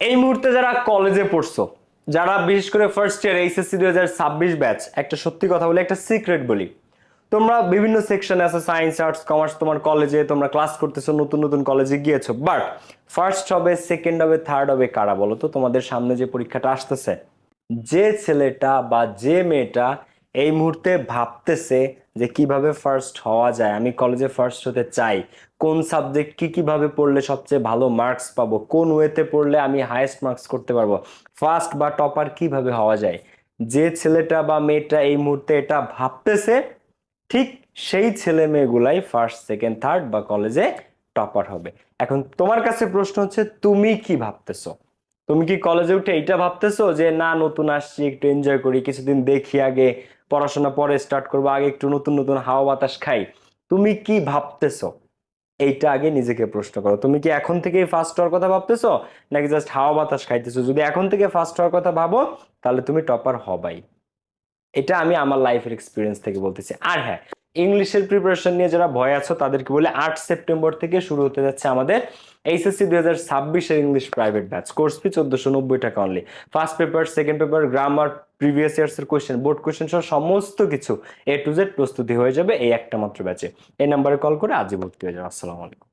এই মুহূর্তে যারা কলেজে পড়ছো, যারা বিশেষ করে ফার্স্ট ইয়ার এইচএসসি দুই হাজার ছাব্বিশ ব্যাচ একটা সত্যি কথা বলি, একটা সিক্রেট বলি। তোমরা বিভিন্ন সেকশনে আছো সায়েন্স আর্টস কমার্স তোমার কলেজে তোমরা ক্লাস করতেছো, নতুন নতুন কলেজে গিয়েছো। বাট ফার্স্ট হবে সেকেন্ড হবে থার্ড হবে কারা বলো তো? তোমাদের সামনে যে পরীক্ষাটা আসতেছে, যে ছেলেটা বা যে মেয়েটা এই মুহূর্তে ভাবতেছে যে কীভাবে ফার্স্ট হওয়া যায়, আমি কলেজে ফার্স্ট হতে চাই, কোন সাবজেক্ট কি কীভাবে পড়লে সবচেয়ে ভালো মার্কস পাবো, কোন ওয়েতে পড়লে আমি হায়েস্ট মার্কস করতে পারব ফার্স্ট বা টপার কীভাবে হওয়া যায়, যে ছেলেটা বা মেয়েটা এই মুহূর্তে এটা ভাবতেছে, ঠিক সেই ছেলে মেয়েগুলাই ফার্স্ট সেকেন্ড থার্ড বা কলেজে টপার হবে। এখন তোমার কাছে প্রশ্ন হচ্ছে, তুমি কি ভাবতেছো? তুমি কি কলেজে উঠে এইটা ভাবতেছো যে, না, নতুন আসছি, একটু এনজয় করি, কিছুদিন দেখি আগে, পড়াশোনা পরে স্টার্ট করব, আগে একটু নতুন নতুন হাওয়া বাতাস খাই তুমি কি ভাবতেছো? এইটা আগে নিজেকে প্রশ্ন করো। তুমি কি এখন থেকেই ফার্স্ট হওয়ার কথা ভাবতেছো? নাকি জাস্ট হাওয়া বাতাস খাইতেছো? যদি এখন থেকে ফার্স্ট হওয়ার কথা ভাবো, তাহলে তুমি টপার হবাই। এটা আমি আমার লাইফের এক্সপিরিয়েন্স থেকে বলতেছি। আর হ্যাঁ ইংলিশের প্রিপারেশন নিয়ে যারা ভয় আছো, তাদেরকে বলে আট সেপ্টেম্বর থেকে শুরু হতে যাচ্ছে আমাদের এইচএসসি দুই হাজার ছাব্বিশের English private batch course fee চোদ্দশো নব্বই টাকা only first paper second paper grammar previous years এর কোয়েশ্চেন বোর্ড কোয়েশ্চেন সহ সমস্ত কিছু এ টু জেড প্রস্তুতি হয়ে যাবে এই একটা মাত্র ব্যাচে এই নাম্বারে কল করে আজই ভর্তি হয়ে যাবে আসসালামু আলাইকুম।